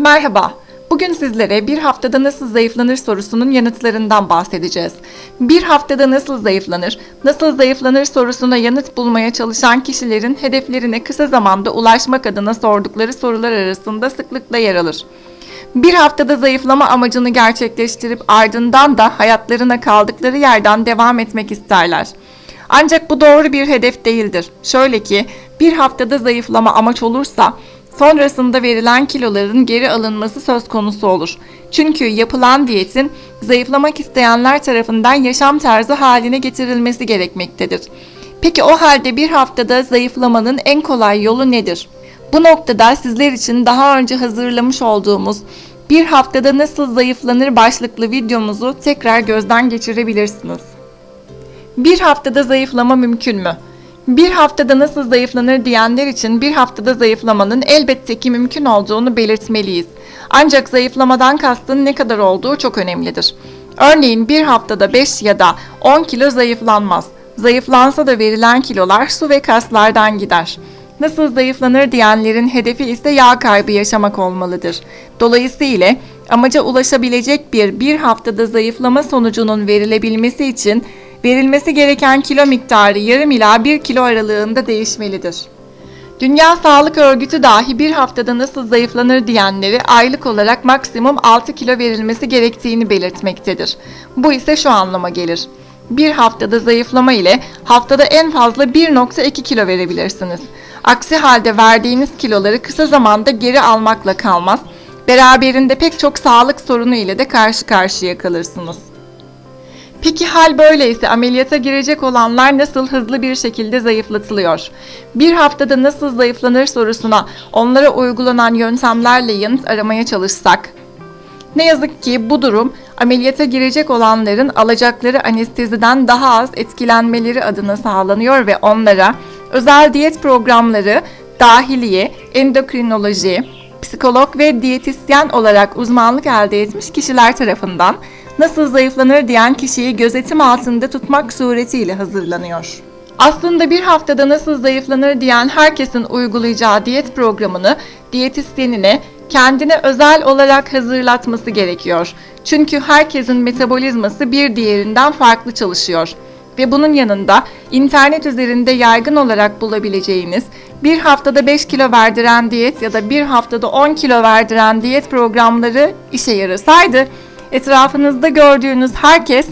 Merhaba. Bugün sizlere bir haftada nasıl zayıflanır sorusunun yanıtlarından bahsedeceğiz. Bir haftada nasıl zayıflanır, nasıl zayıflanır sorusuna yanıt bulmaya çalışan kişilerin hedeflerine kısa zamanda ulaşmak adına sordukları sorular arasında sıklıkla yer alır. Bir haftada zayıflama amacını gerçekleştirip ardından da hayatlarına kaldıkları yerden devam etmek isterler. Ancak bu doğru bir hedef değildir. Şöyle ki bir haftada zayıflama amaç olursa sonrasında verilen kiloların geri alınması söz konusu olur. Çünkü yapılan diyetin zayıflamak isteyenler tarafından yaşam tarzı haline getirilmesi gerekmektedir. Peki o halde bir haftada zayıflamanın en kolay yolu nedir? Bu noktada sizler için daha önce hazırlamış olduğumuz bir haftada nasıl zayıflanır başlıklı videomuzu tekrar gözden geçirebilirsiniz. Bir haftada zayıflama mümkün mü? Bir haftada nasıl zayıflanır diyenler için bir haftada zayıflamanın elbette ki mümkün olduğunu belirtmeliyiz. Ancak zayıflamadan kastın ne kadar olduğu çok önemlidir. Örneğin bir haftada 5 ya da 10 kilo zayıflanmaz. Zayıflansa da verilen kilolar su ve kaslardan gider. Nasıl zayıflanır diyenlerin hedefi ise yağ kaybı yaşamak olmalıdır. Dolayısıyla amaca ulaşabilecek bir bir haftada zayıflama sonucunun verilebilmesi için verilmesi gereken kilo miktarı yarım ila 1 kilo aralığında değişmelidir. Dünya Sağlık Örgütü dahi bir haftada nasıl zayıflanır diyenleri aylık olarak maksimum 6 kilo verilmesi gerektiğini belirtmektedir. Bu ise şu anlama gelir. Bir haftada zayıflama ile haftada en fazla 1.2 kilo verebilirsiniz. Aksi halde verdiğiniz kiloları kısa zamanda geri almakla kalmaz, beraberinde pek çok sağlık sorunu ile de karşı karşıya kalırsınız. Peki hal böyleyse ameliyata girecek olanlar nasıl hızlı bir şekilde zayıflatılıyor? Bir haftada nasıl zayıflanır sorusuna onlara uygulanan yöntemlerle yanıt aramaya çalışsak. Ne yazık ki bu durum ameliyata girecek olanların alacakları anesteziden daha az etkilenmeleri adına sağlanıyor ve onlara özel diyet programları, dahiliye, endokrinoloji, psikolog ve diyetisyen olarak uzmanlık elde etmiş kişiler tarafından nasıl zayıflanır diyen kişiyi gözetim altında tutmak suretiyle hazırlanıyor. Aslında bir haftada nasıl zayıflanır diyen herkesin uygulayacağı diyet programını diyetisyenine kendine özel olarak hazırlatması gerekiyor. Çünkü herkesin metabolizması bir diğerinden farklı çalışıyor. Ve bunun yanında internet üzerinde yaygın olarak bulabileceğiniz bir haftada 5 kilo verdiren diyet ya da bir haftada 10 kilo verdiren diyet programları işe yarasaydı etrafınızda gördüğünüz herkes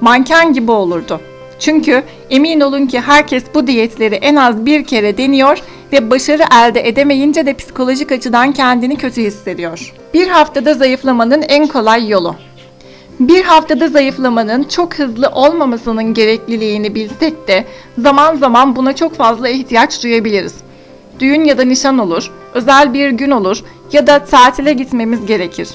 manken gibi olurdu. Çünkü emin olun ki herkes bu diyetleri en az bir kere deniyor ve başarı elde edemeyince de psikolojik açıdan kendini kötü hissediyor. Bir haftada zayıflamanın en kolay yolu. Bir haftada zayıflamanın çok hızlı olmamasının gerekliliğini bilsek de zaman zaman buna çok fazla ihtiyaç duyabiliriz. Düğün ya da nişan olur, özel bir gün olur ya da tatile gitmemiz gerekir.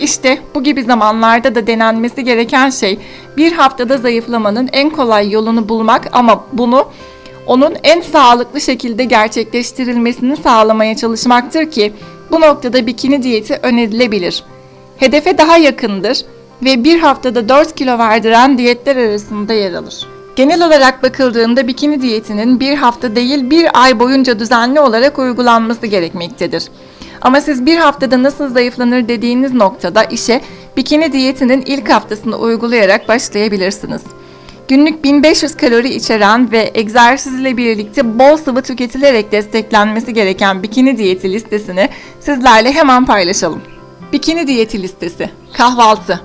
İşte bu gibi zamanlarda da denenmesi gereken şey bir haftada zayıflamanın en kolay yolunu bulmak ama bunu onun en sağlıklı şekilde gerçekleştirilmesini sağlamaya çalışmaktır ki bu noktada bikini diyeti önerilebilir. Hedefe daha yakındır ve bir haftada 4 kilo verdiren diyetler arasında yer alır. Genel olarak bakıldığında bikini diyetinin bir hafta değil bir ay boyunca düzenli olarak uygulanması gerekmektedir. Ama siz bir haftada nasıl zayıflanır dediğiniz noktada işe bikini diyetinin ilk haftasını uygulayarak başlayabilirsiniz. Günlük 1500 kalori içeren ve egzersizle birlikte bol sıvı tüketilerek desteklenmesi gereken bikini diyeti listesini sizlerle hemen paylaşalım. Bikini diyeti listesi. Kahvaltı.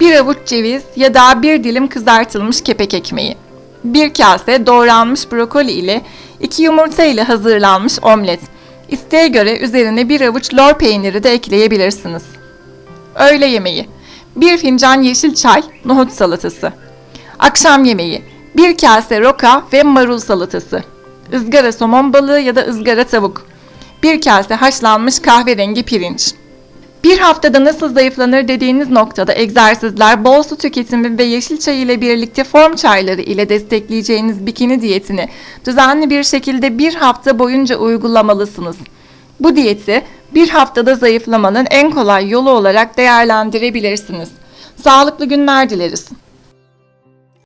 Bir avuç ceviz ya da bir dilim kızartılmış kepek ekmeği. Bir kase doğranmış brokoli ile iki yumurta ile hazırlanmış omlet. İsteğe göre üzerine bir avuç lor peyniri de ekleyebilirsiniz. Öğle yemeği. Bir fincan yeşil çay, nohut salatası. Akşam yemeği. Bir kase roka ve marul salatası. Izgara somon balığı ya da ızgara tavuk. Bir kase haşlanmış kahverengi pirinç. Bir haftada nasıl zayıflanır dediğiniz noktada egzersizler, bol su tüketimi ve yeşil çay ile birlikte form çayları ile destekleyeceğiniz bikini diyetini düzenli bir şekilde bir hafta boyunca uygulamalısınız. Bu diyeti bir haftada zayıflamanın en kolay yolu olarak değerlendirebilirsiniz. Sağlıklı günler dileriz.